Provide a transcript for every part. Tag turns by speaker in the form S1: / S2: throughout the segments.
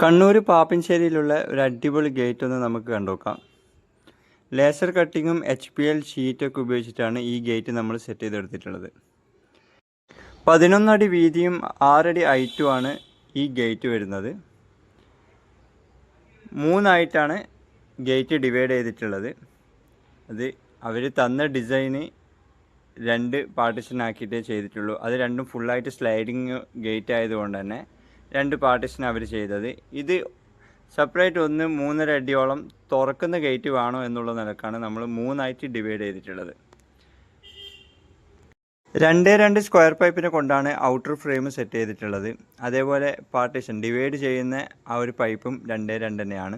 S1: കണ്ണൂർ പാപ്പിൻശ്ശേരിയിലുള്ള ഒരു അടിപൊളി ഗേറ്റ് ഒന്ന് നമുക്ക് കണ്ടുനോക്കാം. ലേസർ കട്ടിങ്ങും എച്ച് പി എൽ ഷീറ്റൊക്കെ ഉപയോഗിച്ചിട്ടാണ് ഈ ഗേറ്റ് നമ്മൾ സെറ്റ് ചെയ്തെടുത്തിട്ടുള്ളത്. പതിനൊന്നടി വീതിയും ആറടി ഹൈറ്റുമാണ് ഈ ഗേറ്റ് വരുന്നത്. മൂന്നായിട്ടാണ് ഗേറ്റ് ഡിവൈഡ് ചെയ്തിട്ടുള്ളത്. അത് അവർ തന്ന ഡിസൈന് രണ്ട് പാർട്ടിഷൻ ആക്കിയിട്ടേ ചെയ്തിട്ടുള്ളൂ. അത് രണ്ടും ഫുള്ളായിട്ട് സ്ലൈഡിങ് ഗേറ്റ് ആയതുകൊണ്ട് തന്നെ രണ്ട് പാർട്ടിഷൻ അവർ ചെയ്തത്. ഇത് സെപ്പറേറ്റ് ഒന്ന് മൂന്നര അടിയോളം തുറക്കുന്ന ഗേറ്റ് വേണോ എന്നുള്ള നിലക്കാണ് നമ്മൾ മൂന്നായിട്ട് ഡിവൈഡ് ചെയ്തിട്ടുള്ളത്. രണ്ടേ രണ്ട് സ്ക്വയർ പൈപ്പിനെ കൊണ്ടാണ് ഔട്ടർ ഫ്രെയിം സെറ്റ് ചെയ്തിട്ടുള്ളത്. അതേപോലെ പാർട്ടീഷൻ ഡിവൈഡ് ചെയ്യുന്ന ആ ഒരു പൈപ്പും രണ്ടേ രണ്ട് തന്നെയാണ്.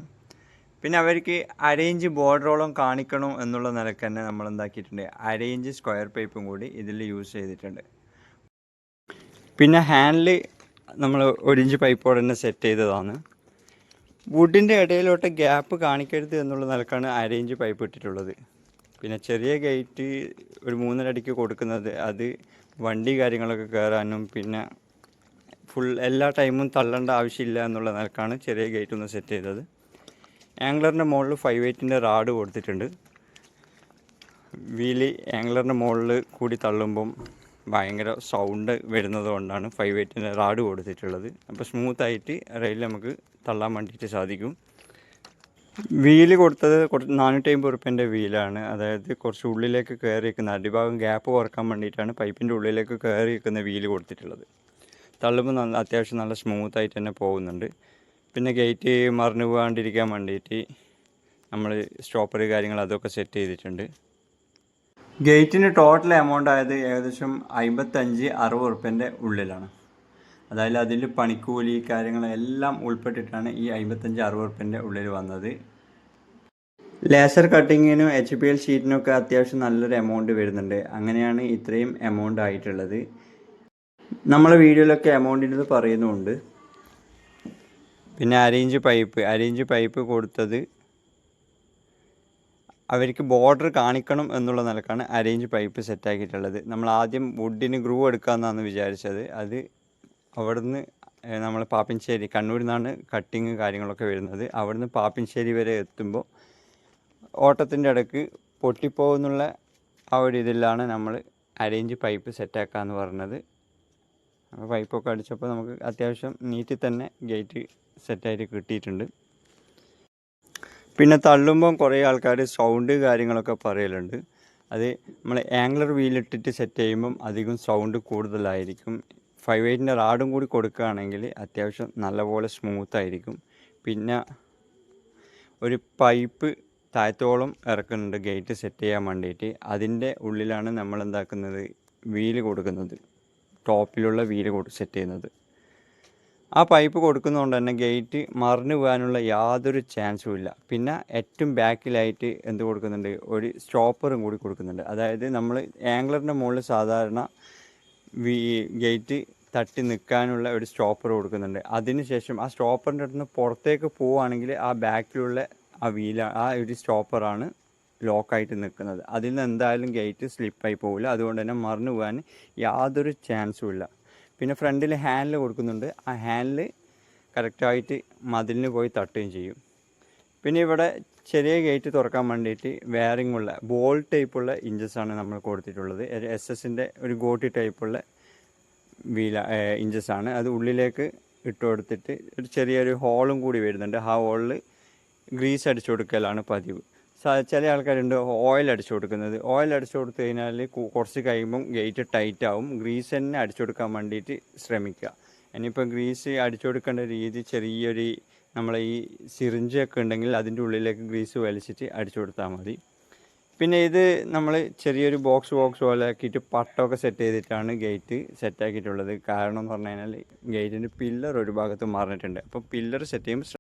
S1: പിന്നെ അവർക്ക് അരയിഞ്ച് ബോർഡറോളം കാണിക്കണോ എന്നുള്ള നിലയ്ക്ക് തന്നെ നമ്മൾ എന്താക്കിയിട്ടുണ്ട്. അരയിഞ്ച് സ്ക്വയർ പൈപ്പും കൂടി ഇതിൽ യൂസ് ചെയ്തിട്ടുണ്ട്. പിന്നെ ഹാൻഡിൽ നമ്മൾ ഒരിഞ്ച് പൈപ്പോടെ തന്നെ സെറ്റ് ചെയ്തതാണ്. വുഡിന്റെ ഇടയിലോട്ട് ഗ്യാപ്പ് കാണിക്കരുത് എന്നുള്ള നിലക്കാണ് അരയിഞ്ച് പൈപ്പ് ഇട്ടിട്ടുള്ളത്. പിന്നെ ചെറിയ ഗേറ്റ് ഒരു മൂന്നര അടിക്ക് കൊടുക്കുന്നത് അത് വണ്ടി കാര്യങ്ങളൊക്കെ കയറാനും പിന്നെ ഫുൾ എല്ലാ ടൈമും തള്ളേണ്ട ആവശ്യമില്ല എന്നുള്ള നിലക്കാണ് ചെറിയ ഗേറ്റ് ഒന്ന് സെറ്റ് ചെയ്തത്. ആംഗ്ലറിന്റെ മുകളിൽ ഫൈവ് എയ്റ്റിന്റെ റാഡ് കൊടുത്തിട്ടുണ്ട്. വീൽ ആംഗ്ലറിന്റെ മുകളിൽ കൂടി തള്ളുമ്പം ഭയങ്കര സൗണ്ട് വരുന്നത് കൊണ്ടാണ് ഫൈവ് എയ്റ്റിന്റെ റാഡ് കൊടുത്തിട്ടുള്ളത്. അപ്പോൾ സ്മൂത്തായിട്ട് റെയിൽ നമുക്ക് തള്ളാൻ വേണ്ടിയിട്ട് സാധിക്കും. വീൽ കൊടുത്തത് കുറച്ച് നാനൂറ്റി അമ്പത് റുപ്യന്റെ വീലാണ് അതായത് കുറച്ച് ഉള്ളിലേക്ക് കയറി നിൽക്കുന്ന അടിഭാഗം ഗ്യാപ്പ് കുറയ്ക്കാൻ വേണ്ടിയിട്ടാണ് പൈപ്പിന്റെ ഉള്ളിലേക്ക് കയറി നിൽക്കുന്ന വീൽ കൊടുത്തിട്ടുള്ളത്. തള്ളുമ്പോൾ നല്ല അത്യാവശ്യം നല്ല സ്മൂത്തായിട്ട് തന്നെ പോകുന്നുണ്ട്. പിന്നെ ഗേറ്റ് മറിഞ്ഞു പോകാണ്ടിരിക്കാൻ വേണ്ടിയിട്ട് നമ്മൾ സ്റ്റോപ്പർ കാര്യങ്ങൾ അതൊക്കെ സെറ്റ് ചെയ്തിട്ടുണ്ട്. ഗേറ്റിന് ടോട്ടൽ എമൗണ്ട് ആയത് ഏകദേശം അമ്പത്തഞ്ച് അറുപത് റുപ്യന്റെ ഉള്ളിലാണ്. അതായത് അതിൽ പണിക്കൂലി കാര്യങ്ങളെല്ലാം ഉൾപ്പെട്ടിട്ടാണ് ഈ അമ്പത്തഞ്ച് അറുപത് റുപ്യന്റെ ഉള്ളിൽ വന്നത്. ലേസർ കട്ടിങ്ങിനും എച്ച് പി എൽ ഷീറ്റിനൊക്കെ അത്യാവശ്യം നല്ലൊരു എമൗണ്ട് വരുന്നുണ്ട്. അങ്ങനെയാണ് ഇത്രയും എമൗണ്ട് ആയിട്ടുള്ളത്. നമ്മളെ വീഡിയോയിലൊക്കെ എമൗണ്ടിന്റെ പറയുന്നുമുണ്ട് പിന്നെ അരയിഞ്ച് പൈപ്പ് അരയിഞ്ച് പൈപ്പ് കൊടുത്തത് അവർക്ക് ബോർഡർ കാണിക്കണം എന്നുള്ള നിലക്കാണ് അറേഞ്ച് പൈപ്പ് സെറ്റാക്കിയിട്ടുള്ളത് നമ്മൾ ആദ്യം വുഡിന് ഗ്രൂ എടുക്കാമെന്നാണ് വിചാരിച്ചത്. അത് അവിടുന്ന് നമ്മൾ പാപ്പിൻശ്ശേരി കണ്ണൂരിൽ നിന്നാണ് കട്ടിങ് കാര്യങ്ങളൊക്കെ വരുന്നത്. അവിടുന്ന് പാപ്പിൻശ്ശേരി വരെ എത്തുമ്പോൾ ഓട്ടത്തിന്റെ ഇടയ്ക്ക് പൊട്ടിപ്പോകുന്നുള്ള ആ ഒരു ഇതിലാണ് നമ്മൾ അറേഞ്ച് പൈപ്പ് സെറ്റാക്കാമെന്ന് പറഞ്ഞത്. പൈപ്പൊക്കെ അടിച്ചപ്പോൾ നമുക്ക് അത്യാവശ്യം നീറ്റിൽ തന്നെ ഗേറ്റ് സെറ്റായിട്ട് കിട്ടിയിട്ടുണ്ട്. പിന്നെ തള്ളുമ്പം കുറേ ആൾക്കാർ സൗണ്ട് കാര്യങ്ങളൊക്കെ പറയലുണ്ട്. അത് നമ്മൾ ആംഗ്ലർ വീലിട്ടിട്ട് സെറ്റ് ചെയ്യുമ്പം അധികം സൗണ്ട് കൂടുതലായിരിക്കും. ഫൈവ് എയ്റ്റിന്റെ റാഡും കൂടി കൊടുക്കുകയാണെങ്കിൽ അത്യാവശ്യം നല്ലപോലെ സ്മൂത്ത് ആയിരിക്കും. പിന്നെ ഒരു പൈപ്പ് താഴത്തോളം ഇറക്കുന്നുണ്ട് ഗേറ്റ് സെറ്റ് ചെയ്യാൻ വേണ്ടിയിട്ട്. അതിന്റെ ഉള്ളിലാണ് നമ്മൾ എന്താക്കുന്നത് വീൽ കൊടുക്കുന്നത് ടോപ്പിലുള്ള വീൽ കൊടു സെറ്റ് ചെയ്യുന്നത്. ആ പൈപ്പ് കൊടുക്കുന്നതുകൊണ്ട് തന്നെ ഗേറ്റ് മറിഞ്ഞു പോകാനുള്ള യാതൊരു ചാൻസും ഇല്ല. പിന്നെ ഏറ്റവും ബാക്കിലായിട്ട് എന്ത് കൊടുക്കുന്നുണ്ട്? ഒരു സ്റ്റോപ്പറും കൂടി കൊടുക്കുന്നുണ്ട്. അതായത് നമ്മൾ ആംഗ്ലറിന്റെ മുകളിൽ സാധാരണ വി ഗേറ്റ് തട്ടി നിൽക്കാനുള്ള ഒരു സ്റ്റോപ്പർ കൊടുക്കുന്നുണ്ട്. അതിനുശേഷം ആ സ്റ്റോപ്പറിന്റെ അടുത്ത് നിന്ന് പുറത്തേക്ക് പോവുകയാണെങ്കിൽ ആ ബാക്കിലുള്ള ആ വീല ആ ഒരു സ്റ്റോപ്പറാണ് ലോക്കായിട്ട് നിൽക്കുന്നത്. അതിൽ നിന്ന് എന്തായാലും ഗേറ്റ് സ്ലിപ്പായി പോകില്ല അതുകൊണ്ട് തന്നെ മറിഞ്ഞു പോകാൻ യാതൊരു ചാൻസും ഇല്ല. പിന്നെ ഫ്രണ്ടിൽ ഹാൻഡിൽ കൊടുക്കുന്നുണ്ട്. ആ ഹാൻഡിൽ കറക്റ്റായിട്ട് മതിലിന് പോയി തട്ടുകയും ചെയ്യും. പിന്നെ ഇവിടെ ചെറിയ ഗേറ്റ് തുറക്കാൻ വേണ്ടിയിട്ട് വയറിംഗ് ഉള്ള ബോൾ ടൈപ്പുള്ള ഇഞ്ചസാണ് നമ്മൾ കൊടുത്തിട്ടുള്ളത്. എസ് എസിന്റെ ഒരു ഗോട്ടി ടൈപ്പുള്ള വീല ഇഞ്ചസാണ് അത് ഉള്ളിലേക്ക് ഇട്ട് കൊടുത്തിട്ട് ഒരു ചെറിയൊരു ഹോളും കൂടി വരുന്നുണ്ട്. ആ ഹോളിൽ ഗ്രീസ് അടിച്ചു കൊടുക്കലാണ് പതിവ്. ചില ആൾക്കാരുണ്ട് ഓയിൽ അടിച്ചു കൊടുക്കുന്നത്. ഓയിൽ അടിച്ചു കൊടുത്തു കഴിഞ്ഞാൽ കുറച്ച് കഴിയുമ്പം ഗേറ്റ് ടൈറ്റ് ആവും. ഗ്രീസ് തന്നെ അടിച്ചു കൊടുക്കാൻ വേണ്ടിയിട്ട് ശ്രമിക്കുക. ഇനിയിപ്പോൾ ഗ്രീസ് അടിച്ചു കൊടുക്കേണ്ട രീതി ചെറിയൊരു നമ്മളെ ഈ സിറിഞ്ചൊക്കെ ഉണ്ടെങ്കിൽ അതിന്റെ ഉള്ളിലേക്ക് ഗ്രീസ് വലിച്ചിട്ട് അടിച്ചു കൊടുത്താൽ മതി. പിന്നെ ഇത് നമ്മൾ ചെറിയൊരു ബോക്സ് ബോക്സ് പോലെ ആക്കിയിട്ട് പട്ടമൊക്കെ സെറ്റ് ചെയ്തിട്ടാണ് ഗേറ്റ് സെറ്റാക്കിയിട്ടുള്ളത് കാരണം എന്ന് പറഞ്ഞു കഴിഞ്ഞാൽ ഗേറ്റിന്റെ പില്ലർ ഒരു ഭാഗത്ത് മാറിയിട്ടുണ്ട് അപ്പോൾ പില്ലർ സെറ്റ് ചെയ്യുമ്പോൾ